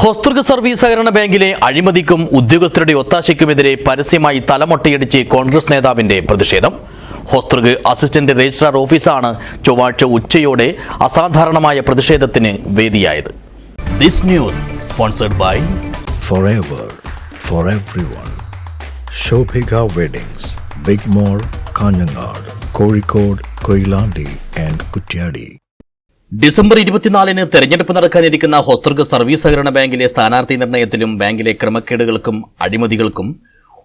ഹോസ്തൃക service സഹകരണ ബാങ്കിലെ അഴിമതിക്കും ഉദ്യോഗസ്ഥരുടെ ഒത്താശയ്ക്കുമെതിരെ പരസ്യമായി തലമൊട്ടയടിച്ച് കോൺഗ്രസ് നേതാവിന്റെ പ്രതിഷേധം. ഹോസ്തൃഗ് അസിസ്റ്റന്റ് രജിസ്ട്രാർ ഓഫീസാണ് ചൊവ്വാഴ്ച ഉച്ചയോടെ അസാധാരണമായ പ്രതിഷേധത്തിന് വേദിയായത്. Kozhikode, Koilandi and Kutyadi. December ഇരുപത്തിനാലിന് തെരഞ്ഞെടുപ്പ് നടക്കാനിരിക്കുന്ന ഹോസ്തൃക സർവീസ് സഹകരണ ബാങ്കിലെ സ്ഥാനാർത്ഥി നിർണയത്തിലും ബാങ്കിലെ ക്രമക്കേടുകൾക്കും അഴിമതികൾക്കും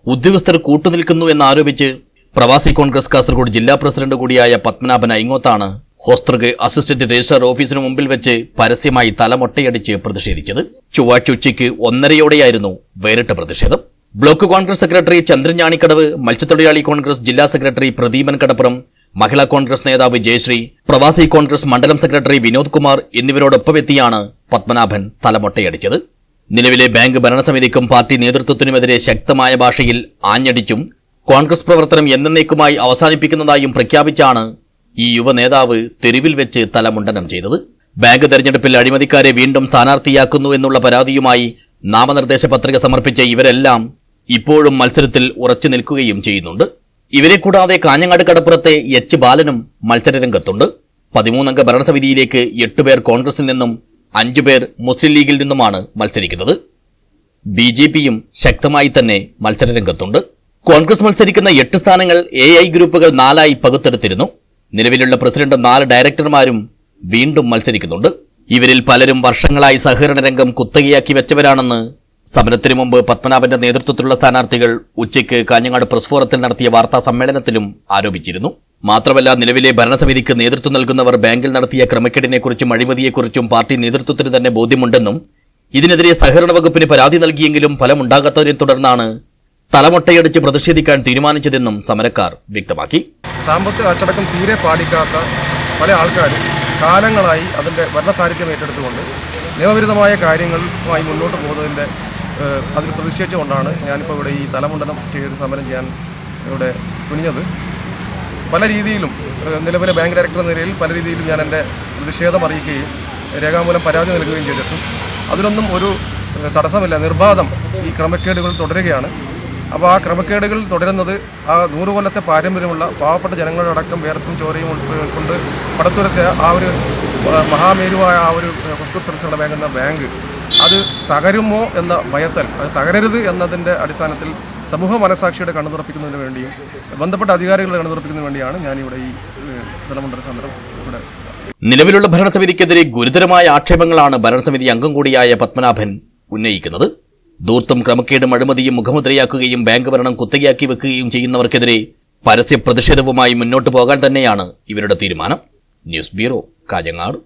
ഉദ്യോഗസ്ഥർ കൂട്ടുനിൽക്കുന്നു എന്നാരോപിച്ച് പ്രവാസി കോൺഗ്രസ് കാസർഗോഡ് ജില്ലാ പ്രസിഡന്റ് കൂടിയായ പത്മനാഭൻ ഐങ്ങോത്താണ് ഹോസ്തൃക് അസിസ്റ്റന്റ് രജിസ്ട്രാർ ഓഫീസിന് മുമ്പിൽ വെച്ച് പരസ്യമായി തലമൊട്ടയടിച്ച് പ്രതിഷേധിച്ചത്. ചൊവ്വാഴ്ച ഉച്ചയ്ക്ക് ഒന്നരയോടെയായിരുന്നു വേറിട്ട പ്രതിഷേധം. ബ്ലോക്ക് കോൺഗ്രസ് സെക്രട്ടറി ചന്ദ്രൻ ഞാണിക്കടവ് മത്സ്യത്തൊഴിലാളി കോൺഗ്രസ് ജില്ലാ സെക്രട്ടറി പ്രദീപൻ കടപ്പുറം മഹിളാ കോൺഗ്രസ് നേതാവ് ജയശ്രീ പ്രവാസി കോൺഗ്രസ് മണ്ഡലം സെക്രട്ടറി വിനോദ് കുമാർ എന്നിവരോടൊപ്പമെത്തിയാണ് പത്മനാഭൻ തലമൊട്ടയടിച്ചത്. നിലവിലെ ബാങ്ക് ഭരണസമിതിക്കും പാർട്ടി നേതൃത്വത്തിനുമെതിരെ ശക്തമായ ഭാഷയിൽ ആഞ്ഞടിച്ചും കോൺഗ്രസ് പ്രവർത്തനം എന്നേക്കുമായി അവസാനിപ്പിക്കുന്നതായും പ്രഖ്യാപിച്ചാണ് ഈ യുവ നേതാവ് തെരുവിൽ വെച്ച് തലമുണ്ടനം ചെയ്തത്. ബാങ്ക് തെരഞ്ഞെടുപ്പിൽ അഴിമതിക്കാരെ വീണ്ടും സ്ഥാനാർത്ഥിയാക്കുന്നു എന്നുള്ള പരാതിയുമായി നാമനിർദ്ദേശ പത്രിക സമർപ്പിച്ച ഇവരെല്ലാം ഇപ്പോഴും മത്സരത്തിൽ ഉറച്ചു നിൽക്കുകയും ചെയ്യുന്നുണ്ട്. ഇവരെ കൂടാതെ കാഞ്ഞങ്ങാട് കടപ്പുറത്തെ എച്ച് ബാലനും മത്സരരംഗത്തുണ്ട്. പതിമൂന്നംഗ ഭരണസമിതിയിലേക്ക് എട്ടുപേർ കോൺഗ്രസിൽ നിന്നും അഞ്ചുപേർ മുസ്ലിം ലീഗിൽ നിന്നുമാണ് മത്സരിക്കുന്നത്. ബി ജെ പിയും ശക്തമായി തന്നെ മത്സരരംഗത്തുണ്ട്. കോൺഗ്രസ് മത്സരിക്കുന്ന എട്ട് സ്ഥാനങ്ങൾ എ ഐ ഗ്രൂപ്പുകൾ നാലായി പകുത്തെടുത്തിരുന്നു. നിലവിലുള്ള പ്രസിഡന്റും നാല് ഡയറക്ടർമാരും വീണ്ടും മത്സരിക്കുന്നുണ്ട്. ഇവരിൽ പലരും വർഷങ്ങളായി സഹകരണ രംഗം കുത്തകയാക്കി വെച്ചവരാണെന്ന് സമരത്തിനു മുമ്പ് പത്മനാഭന്റെ നേതൃത്വത്തിലുള്ള സ്ഥാനാർത്ഥികൾ ഉച്ചയ്ക്ക് കാഞ്ഞങ്ങാട് പ്രസ് ഫോറത്തിൽ നടത്തിയ വാർത്താ സമ്മേളനത്തിലും ആരോപിച്ചിരുന്നു. മാത്രമല്ല നിലവിലെ ഭരണസമിതിക്ക് നേതൃത്വം നൽകുന്നവർ ബാങ്കിൽ നടത്തിയ ക്രമക്കേടിനെക്കുറിച്ചും അഴിമതിയെക്കുറിച്ചും പാർട്ടി നേതൃത്വത്തിന് തന്നെ ബോധ്യമുണ്ടെന്നും ഇതിനെതിരെ സഹകരണ വകുപ്പിന് പരാതി നൽകിയെങ്കിലും ഫലമുണ്ടാകാത്തതിനെ തുടർന്നാണ് തലമൊട്ടയടിച്ച് പ്രതിഷേധിക്കാൻ തീരുമാനിച്ചതെന്നും സമരക്കാർ വ്യക്തമാക്കി. സാമ്പത്തിക അച്ചടക്കം തീരെ പാലിക്കാത്ത പല ആൾക്കാരും കാലങ്ങളായി അതിന്റെ ഭരണസാരിധ്യം ഏറ്റെടുത്തുകൊണ്ട് നിയമവിരുദ്ധമായ കാര്യങ്ങളുമായി മുന്നോട്ട് പോകുന്നതിന്റെ അതിൽ പ്രതിഷേധിച്ചുകൊണ്ടാണ് ഞാനിപ്പോൾ ഇവിടെ ഈ തലമുണ്ടനം ചെയ്ത് സമരം ചെയ്യാൻ ഇവിടെ തുനിഞ്ഞത്. പല രീതിയിലും നിലവിലെ ബാങ്ക് ഡയറക്ടർ എന്ന നിലയിൽ പല രീതിയിലും ഞാൻ എന്റെ പ്രതിഷേധം അറിയിക്കുകയും രേഖാമൂലം പരാതി നൽകുകയും ചെയ്തിട്ടും അതിനൊന്നും ഒരു തടസ്സമില്ല. നിർബാധം ഈ ക്രമക്കേടുകൾ തുടരുകയാണ്. അപ്പോൾ ആ ക്രമക്കേടുകൾ തുടരുന്നത് ആ നൂറ് കൊല്ലത്തെ പാരമ്പര്യമുള്ള പാവപ്പെട്ട ജനങ്ങളടക്കം വേർപ്പും ചോരയും കൊണ്ട് പടത്തുരത്തെ ആ ഒരു മഹാമേരുവായ ആ ഒരു വസ്തു സംരക്ഷണ ബാങ്ക് എന്ന ബാങ്ക് അത് തകരുമോ എന്ന ഭയത്തൽ അത് തകരരുത് എന്നതിന്റെ അടിസ്ഥാനത്തിൽ സമൂഹ മനസാക്ഷിയുടെ കണ്ണു തുറപ്പിക്കുന്നതിന് വേണ്ടിയും ബന്ധപ്പെട്ട അധികാരികളുടെ കണ്ണു തുറപ്പിക്കുന്നതിന് വേണ്ടിയാണ് ഞാനിവിടെ ഈ ജലമണ്ഡല സമരം ഇവിടെ നിലവിലുള്ള ഭരണസമിതിക്കെതിരെ ഗുരുതരമായ ആക്ഷേപങ്ങളാണ് ഭരണസമിതി അംഗം കൂടിയായ പത്മനാഭൻ ഉന്നയിക്കുന്നത്. ദൂർത്തും ക്രമക്കേടും അഴിമതിയും മുഖമുദ്രയാക്കുകയും ബാങ്ക് ഭരണം കുത്തകയാക്കി വെക്കുകയും ചെയ്യുന്നവർക്കെതിരെ പരസ്യ പ്രതിഷേധവുമായി മുന്നോട്ടു പോകാൻ തന്നെയാണ് ഇവരുടെ തീരുമാനം. News bureau Kanhangad.